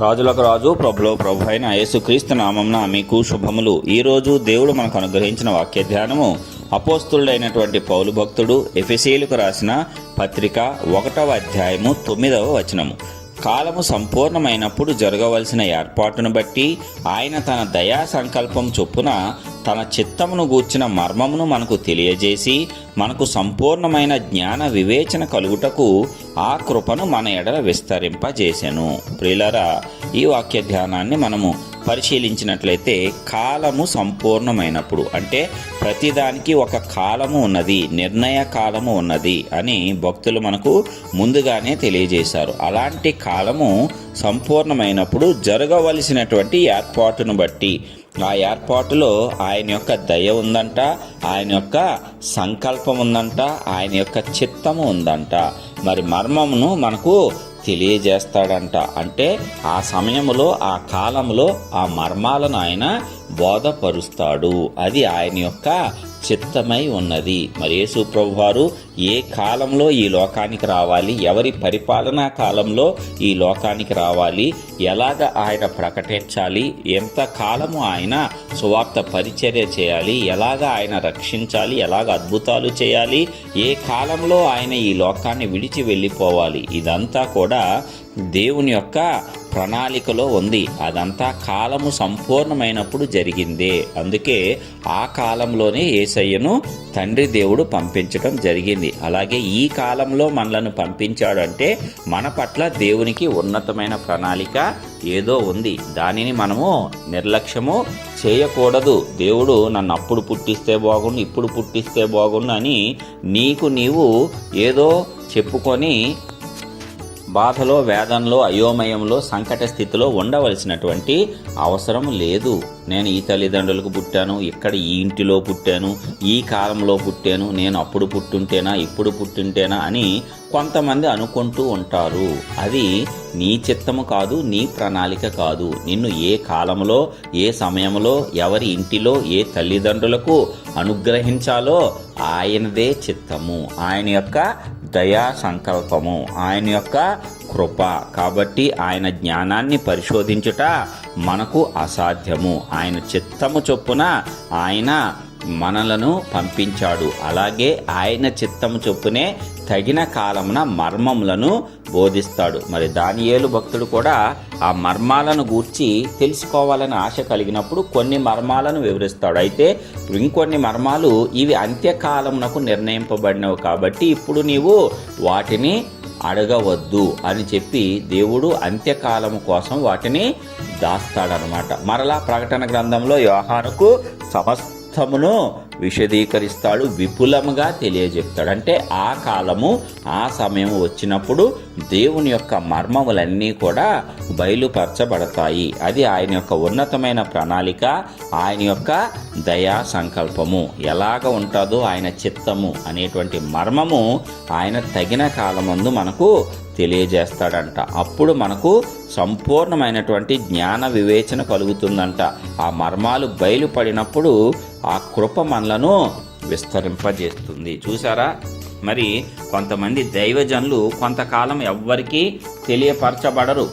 రాజులకు రాజు ప్రభులో ప్రభు అయిన యేసుక్రీస్తు నామంన మీకు శుభములు. ఈ రోజు దేవుడు మనకు అనుగ్రహించిన వాక్య ధ్యానము. అపోస్తుడైనటువంటి పౌలు భక్తుడు ఎఫెసీలకు రాసిన పత్రిక ఒకటవ అధ్యాయము తొమ్మిదవ వచనము. కాలము సంపూర్ణమైనప్పుడు జరగవలసిన ఏర్పాటును బట్టి ఆయన తన దయా సంకల్పం చొప్పున తన చిత్తమును గూర్చిన మర్మమును మనకు తెలియజేసి మనకు సంపూర్ణమైన జ్ఞాన వివేచన కలుగుటకు ఆ కృపను మన ఎడల విస్తరింపజేసెను. ప్రియులరా ఈ వాక్య ధ్యానాన్ని మనము పరిశీలించినట్లయితే కాలము సంపూర్ణమైనప్పుడు అంటే ప్రతిదానికి ఒక కాలము ఉన్నది నిర్ణయ కాలము ఉన్నది అని భక్తులు మనకు ముందుగానే తెలియజేశారు. అలాంటి కాలము సంపూర్ణమైనప్పుడు జరగవలసినటువంటి ఏర్పాటును బట్టి ఆ ఏర్పాటులో ఆయన యొక్క దయ ఉందంట ఆయన యొక్క సంకల్పం ఉందంట ఆయన యొక్క చిత్తము ఉందంట. మరి మర్మమును మనకు తెలియజేస్తాడంట. అంటే ఆ సమయంలో ఆ కాలంలో ఆ మర్మాలను ఆయన బోధపరుస్తాడు. అది ఆయన యొక్క చిత్తమై ఉన్నది. మరి యేసు ప్రభు వారు ఏ కాలంలో ఈ లోకానికి రావాలి? ఎవరి పరిపాలనా కాలంలో ఈ లోకానికి రావాలి? ఎలాగ ఆయన ప్రకటించాలి? ఎంత కాలము ఆయన సువార్త పరిచర్య చేయాలి? ఎలాగ ఆయన రక్షించాలి? ఎలాగ అద్భుతాలు చేయాలి? ఏ కాలంలో ఆయన ఈ లోకాన్ని విడిచి వెళ్ళిపోవాలి? ఇదంతా కూడా దేవుని యొక్క ప్రణాళికలో ఉంది. అదంతా కాలము సంపూర్ణమైనప్పుడు జరిగిందే. అందుకే ఆ కాలంలోనే ఏసయ్యను తండ్రి దేవుడు పంపించడం జరిగింది. అలాగే ఈ కాలంలో మనలను పంపించాడంటే మన పట్ల దేవునికి ఉన్నతమైన ప్రణాళిక ఏదో ఉంది. దానిని మనము నిర్లక్ష్యము చేయకూడదు. దేవుడు నన్ను అప్పుడు పుట్టిస్తే బాగుండు ఇప్పుడు పుట్టిస్తే బాగుండు అని నీకు నీవు ఏదో చెప్పుకొని బాధలో వేదంలో అయోమయంలో సంకట స్థితిలో ఉండవలసినటువంటి అవసరం లేదు. నేను ఈ తల్లిదండ్రులకు పుట్టాను ఇక్కడ ఈ ఇంటిలో పుట్టాను ఈ కాలంలో పుట్టాను నేను అప్పుడు పుట్టుంటేనా ఇప్పుడు పుట్టుంటేనా అని కొంతమంది అనుకుంటూ ఉంటారు. అది నీ చిత్తము కాదు నీ ప్రణాళిక కాదు. నిన్ను ఏ కాలంలో ఏ సమయంలో ఎవరి ఇంటిలో ఏ తల్లిదండ్రులకు అనుగ్రహించాలో ఆయనదే చిత్తము. ఆయన యొక్క దయా సంకల్పము. ఆయన యొక్క కృప. కాబట్టి ఆయన జ్ఞానాన్ని పరిశోధించుట మనకు అసాధ్యము. ఆయన చిత్తము చొప్పున ఆయన మనలను పంపించాడు. అలాగే ఆయన చిత్తము చొప్పునే తగిన కాలమున మర్మములను బోధిస్తాడు. మరి దానియేలు భక్తుడు కూడా ఆ మర్మాలను గూర్చి తెలుసుకోవాలని ఆశ కలిగినప్పుడు కొన్ని మర్మాలను వివరిస్తాడు. అయితే ఇంకొన్ని మర్మాలు ఇవి అంత్యకాలమునకు నిర్ణయింపబడినవి కాబట్టి ఇప్పుడు నీవు వాటిని అడగవద్దు అని చెప్పి దేవుడు అంత్యకాలము కోసం వాటిని దాస్తాడనమాట. మరలా ప్రకటన గ్రంథంలో వ్యవహారకు సమస్తమును విశదీకరిస్తాడు విపులముగా తెలియజెప్తాడు. అంటే ఆ కాలము ఆ సమయం వచ్చినప్పుడు దేవుని యొక్క మర్మములన్నీ కూడా బయలుపరచబడతాయి. అది ఆయన యొక్క ఉన్నతమైన ప్రణాళిక ఆయన యొక్క దయా సంకల్పము. ఎలాగ ఉంటుందో ఆయన చిత్తము అనేటువంటి మర్మము ఆయన తగిన కాలమందు మనకు తెలియజేస్తాడంట. అప్పుడు మనకు సంపూర్ణమైనటువంటి జ్ఞాన వివేచన కలుగుతుందంట. ఆ మర్మాలు బయలుపడినప్పుడు ఆ కృప మనలను విస్తరింపజేస్తుంది. చూసారా మరి కొంతమంది దైవజనులు కొంతకాలం ఎవ్వరికీ తెలియపరచబడరు.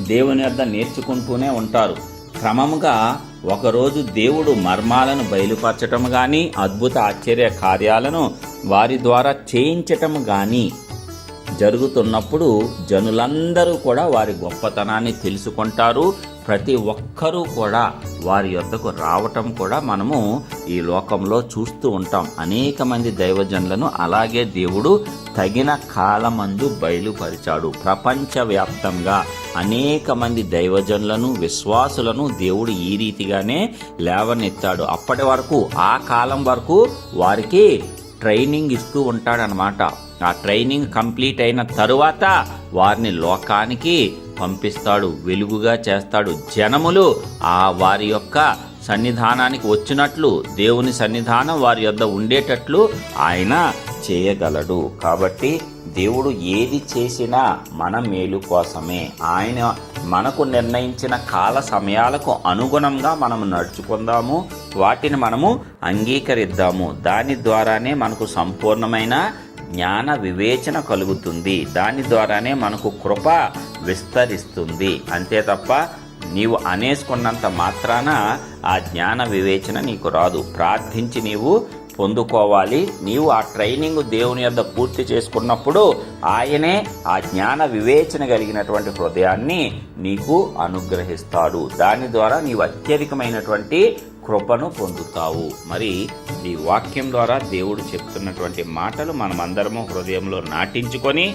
దేవుని వద్ద నేర్చుకుంటూనే ఉంటారు. క్రమముగా ఒకరోజు దేవుడు మర్మాలను బయలుపరచటం కానీ అద్భుత ఆశ్చర్య కార్యాలను వారి ద్వారా చేయించటం కానీ జరుగుతున్నప్పుడు జనులందరూ కూడా వారి గొప్పతనాన్ని తెలుసుకుంటారు. ప్రతి ఒక్కరూ కూడా వారి యొద్దకు రావటం కూడా మనము ఈ లోకంలో చూస్తూ ఉంటాం. అనేక మంది దైవజనులను అలాగే దేవుడు తగిన కాలమందు బయలుపరిచాడు. ప్రపంచవ్యాప్తంగా అనేక మంది దైవజనులను విశ్వాసులను దేవుడు ఈ రీతిగానే లేవనెత్తాడు. అప్పటి వరకు ఆ కాలం వరకు వారికి ట్రైనింగ్ ఇస్తూ ఉంటాడనమాట ఆ ట్రైనింగ్ కంప్లీట్ అయిన తరువాత వారిని లోకానికి పంపిస్తాడు వెలుగుగా చేస్తాడు. జనములు ఆ వారి యొక్క సన్నిధానానికి వచ్చినట్లు దేవుని సన్నిధానం వారి యొద్ద ఉండేటట్లు ఆయన చేయగలడు. కాబట్టి దేవుడు ఏది చేసినా మన మేలు కోసమే. ఆయన మనకు నిర్ణయించిన కాల సమయాలకు అనుగుణంగా మనం నడుచుకుందాము. వాటిని మనము అంగీకరిద్దాము. దాని ద్వారానే మనకు సంపూర్ణమైన జ్ఞాన వివేచన కలుగుతుంది. దాని ద్వారానే మనకు కృప విస్తరిస్తుంది. అంతే తప్ప నీవు అనేసుకున్నంత మాత్రాన ఆ జ్ఞాన వివేచన నీకు రాదు. ప్రార్థించి నీవు పొందుకోవాలి. నీవు ఆ ట్రైనింగ్ దేవుని యొద్ద పూర్తి చేసుకున్నప్పుడు ఆయనే ఆ జ్ఞాన వివేచన కలిగినటువంటి హృదయాన్ని నీకు అనుగ్రహిస్తాడు. దాని ద్వారా నీవు అత్యధికమైనటువంటి కృపను పొందుతావు. మరి ఈ వాక్యం ద్వారా దేవుడు చెప్తున్నటువంటి మాటలు మనమందరము హృదయంలో నాటించుకొని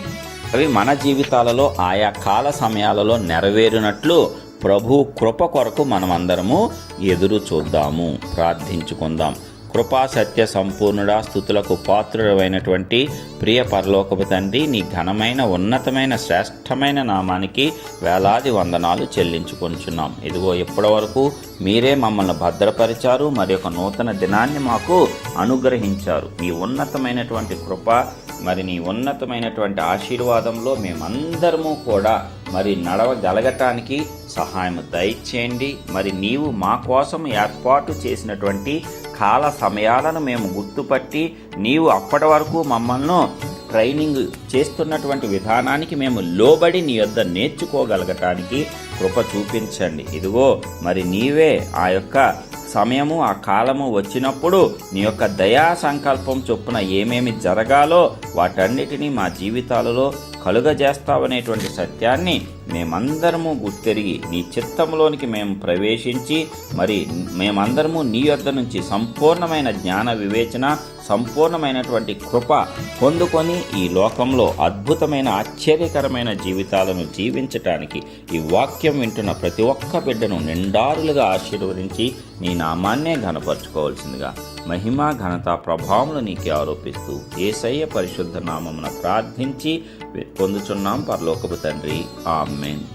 అవి మన జీవితాలలో ఆయా కాల సమయాలలో నెరవేరినట్లు ప్రభు కృప కొరకు మనమందరము ఎదురు చూద్దాము. ప్రార్థించుకుందాం. కృపా సత్య సంపూర్ణుడా స్థుతులకు పాత్రుడమైనటువంటి ప్రియ పరలోకపు తండ్రి నీ ఘనమైన ఉన్నతమైన శ్రేష్టమైన నామానికి వేలాది వందనాలు చెల్లించుకుంటున్నాం ఇదిగో ఇప్పటి వరకు మీరే మమ్మల్ని భద్రపరిచారు మరి ఒక నూతన దినాన్ని మాకు అనుగ్రహించారు. మీ ఉన్నతమైనటువంటి కృప మరి నీ ఉన్నతమైనటువంటి ఆశీర్వాదంలో మేమందరము కూడా మరి నడవగలగటానికి సహాయం దయచేయండి. మరి నీవు మా కోసం ఏర్పాటు చేసినటువంటి కాల సమయాలను మేము గుర్తుపట్టి నీవు అప్పటి వరకు మమ్మల్ని ట్రైనింగ్ చేస్తున్నటువంటి విధానానికి మేము లోబడి నీ యొద్ద నేర్చుకోగలగటానికి కృప చూపించండి. ఇదిగో మరి నీవే ఆ యొక్క సమయము ఆ కాలము వచ్చినప్పుడు నీ యొక్క దయా సంకల్పం చొప్పున ఏమేమి జరగాలో వాటన్నిటినీ మా జీవితాలలో కలుగజేస్తావనేటువంటి సత్యాన్ని మేమందరము గుర్తెరిగి నీ చిత్తంలోనికి మేము ప్రవేశించి మరి మేమందరము నీ యొద్ద నుంచి సంపూర్ణమైన జ్ఞాన వివేచన సంపూర్ణమైనటువంటి కృప పొందుకొని ఈ లోకంలో అద్భుతమైన ఆశ్చర్యకరమైన జీవితాలను జీవించటానికి ఈ వాక్యం వింటున్న ప్రతి ఒక్క బిడ్డను నిండారులుగా ఆశీర్వదించి నీ నామాన్నే ఘనపరచుకోవాల్సిందిగా మహిమ ఘనత ప్రభావములు నీకే ఆరోపిస్తూ ఏసయ్య పరిశుద్ధ నామమున ప్రార్థించి పొందుచున్నాం పరలోకపు తండ్రి. ఆమెన్.